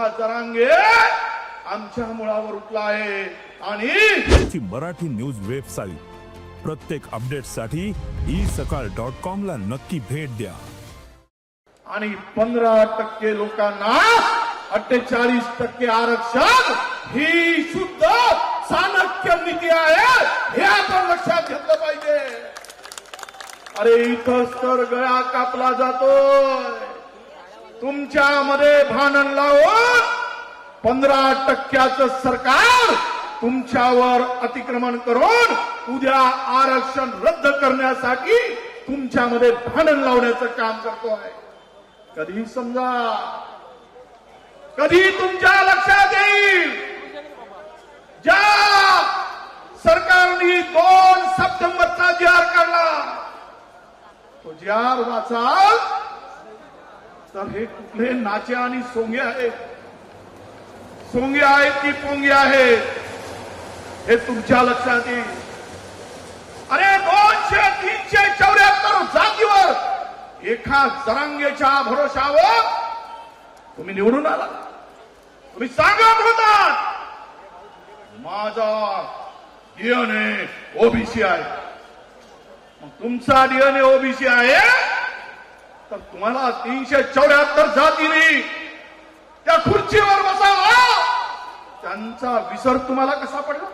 जरांगे आमच्या मुळावर उठला आहे. आणि मराठी न्यूज वेबसाईट. प्रत्येक अपडेटसाठी ई सकाळ डॉट कॉम ला नक्की भेट द्या. आणि पंधरा टक्के लोकांना अठ्ठेचाळीस टक्के आरक्षण ही शुद्ध चाणक्य नीती आहे हे आपण लक्षात घेतलं पाहिजे. अरे इथंच तर गळा कापला जातोय. तुमच्यामध्ये भांडण लावून पंधरा टक्क्याचं सरकार तुमच्यावर अतिक्रमण करून उद्या आरक्षण रद्द करण्यासाठी तुमच्यामध्ये भांडण लावण्याचं काम करतो आहे कधी समजा कधी तुमच्या लक्षात येईल ज्या सरकारने दोन सप्टेंबरचा जी आर काढला तो जी आर वाचाल तर हे कुठले नाचे आणि सोंगे आहेत? सोंगे आहेत की पोंगे आहेत? हे तुमच्या लक्षात येईल. अरे दोनशे तीनशे चौऱ्याहत्तर जागीवर एका जरांगेच्या भरोशावर तुम्ही निवडून आला. तुम्ही सांगत होता माझा डीएनए ओबीसी आहे. मग तुमचा डीएनए ओबीसी आहे? तर तुम्हाला तीनशे चौऱ्याहत्तर जातीने त्या खुर्चीवर बसावा. त्यांचा विसर तुम्हाला कसा पडला?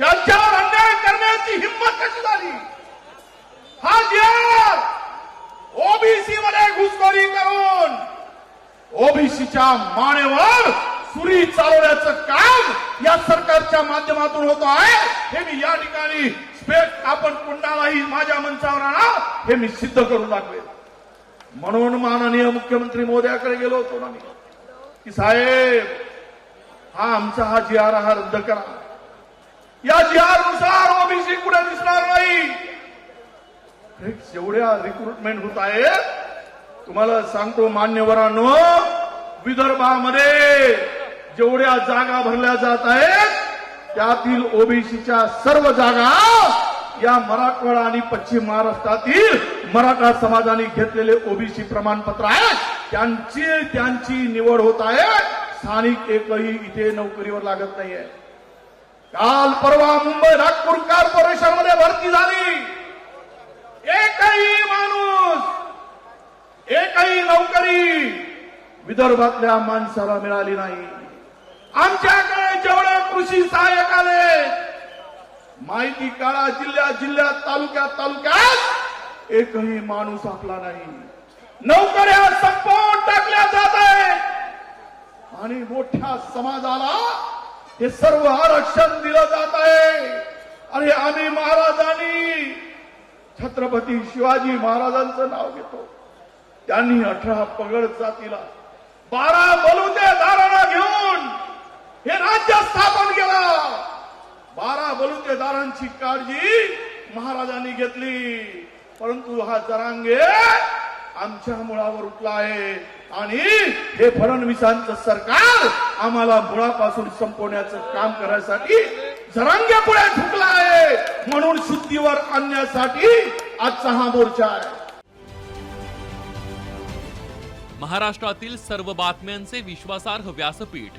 त्यांच्यावर अन्याय करण्याची हिंमत कशी झाली? हा जिहार ओबीसी मध्ये घुसखोरी करून ओबीसीच्या मानेवर सुरी चालवण्याचं काम या सरकारच्या माध्यमातून होत आहे. हे मी या ठिकाणी स्पेट आपण कुंडालाही माझ्या मंचावर आणा. हे मी सिद्ध करून दाखवेल म्हणून माननीय मुख्यमंत्री मोदयाकडे गेलो होतो ना मी. की साहेब हा आमचा हा जी आर हा रद्द करा. या जी आरनुसार ओबीसी कुठे दिसणार नाही. जेवढ्या रिक्रुटमेंट होत आहेत तुम्हाला सांगतो मान्यवरांनो विदर्भामध्ये जेवढ्या जागा भरल्या जात आहेत त्यातील ओबीसीच्या सर्व जागा या मराठवाडा आणि पश्चिम महाराष्ट्रातील मराठा समाजाने घेतलेले ओबीसी प्रमाणपत्र आहे. त्यांची त्यांची निवड होत आहे. स्थानिक एकही इथे नोकरीवर लागत नाहीये. काल परवा मुंबई नागपूर कॉर्पोरेशनमध्ये भरती झाली. एकही माणूस एकही नोकरी विदर्भातल्या माणसाला मिळाली नाही. आमच्याकडे जेवढे कृषी सहाय्यक आले माहिती काढा जिल्ह्यात जिल्ह्यात तालुक्यात तालुक्यात एकही माणूस आपला नाही. नोकऱ्या संपवून टाकल्या जात आहे आणि मोठ्या समाजाला हे सर्व आरक्षण दिलं जात आहे. आणि आम्ही महाराजांनी छत्रपती शिवाजी महाराजांचं नाव घेतो. त्यांनी अठरा पगड जातीला बारा बलुतेदारांना घेऊन हे राज्य स्थापन केलं. बारा बलुतेदारांची काळजी महाराजांनी घेतली. परंतु हा जरांगे आमच्या मुळावर उठला आहे. आणि हे फडणवीसांचं सरकार आम्हाला मुळापासून संपवण्याचं काम करण्यासाठी जरांगे पुढे झुकला आहे. म्हणून शुद्धीवर आणण्यासाठी आजचा हा मोर्चा आहे. महाराष्ट्रातील सर्व बातम्यांचे विश्वासार्ह व्यासपीठ